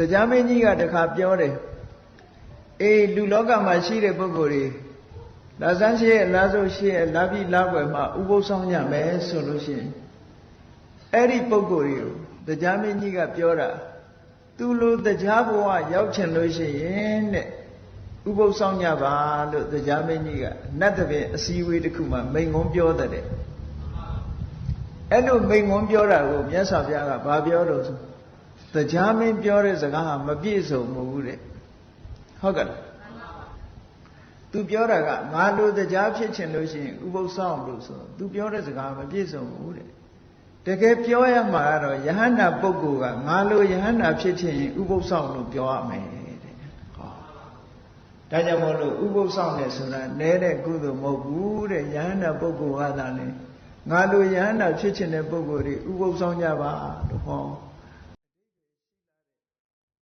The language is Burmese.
တရားမင်းကြီးကတခါပြောတယ်အေးလူလောကမှာရှိတဲ့ပုဂ္ဂိုလ်တွေလာဆန်းရှိရဲ့လာဆိုရှိရဲ့လာပြီးလာွယ်မှာဥပုသ်ဆောင်ကြမယ်ဆိုလို့ရှိရင်အဲ့ဒီပုဂ္ဂိုလ်တွေကိုတရားမင်းကြီးကပြောတာသူလိုတရားဘဝရောက်ချင်လို့ရှိရင်တဲ့ဥပုသ်ဆောင်ကြပါလို့တရားမင်းကြီးကနတ်တပင်အစည်းအဝေးတစ်ခုမှာမိန်ငုံပြောတဲ့အဲ့လိုမိန်ငုံပြောတာကိုမြတ်စွာဘုရားကဘာပြောတော့ဆို တရားမင်းပြောတဲ့စကားဟာမပြည့်စုံဘူးတဲ့ဟုတ်ကဲ့လားသူပြောတာကငါလိုတရားဖြစ်ချင်လို့ရှိရင်ဥပုသ်ဆောင်လို့ဆိုသူပြောတဲ့စကားမပြည့်စုံဘူးတဲ့တကယ်ပြောရမှာကတော့ယဟန္တာပုဂ္ဂိုလ်ကငါလိုယဟန္တာဖြစ်ချင်ရင်ဥပုသ်ဆောင်လို့ပြောရမယ်တဲ့ဟောဒါကြောင့်မို့လို့ဥပုသ်ဆောင်တယ်ဆိုတာနဲတဲ့ကုသိုလ်မဟုတ်ဘူးတဲ့ယဟန္တာပုဂ္ဂိုလ်ကသာလေငါလိုယဟန္တာဖြစ်ချင်တဲ့ပုဂ္ဂိုလ်တွေဥပုသ်ဆောင်ကြပါလို့ဟော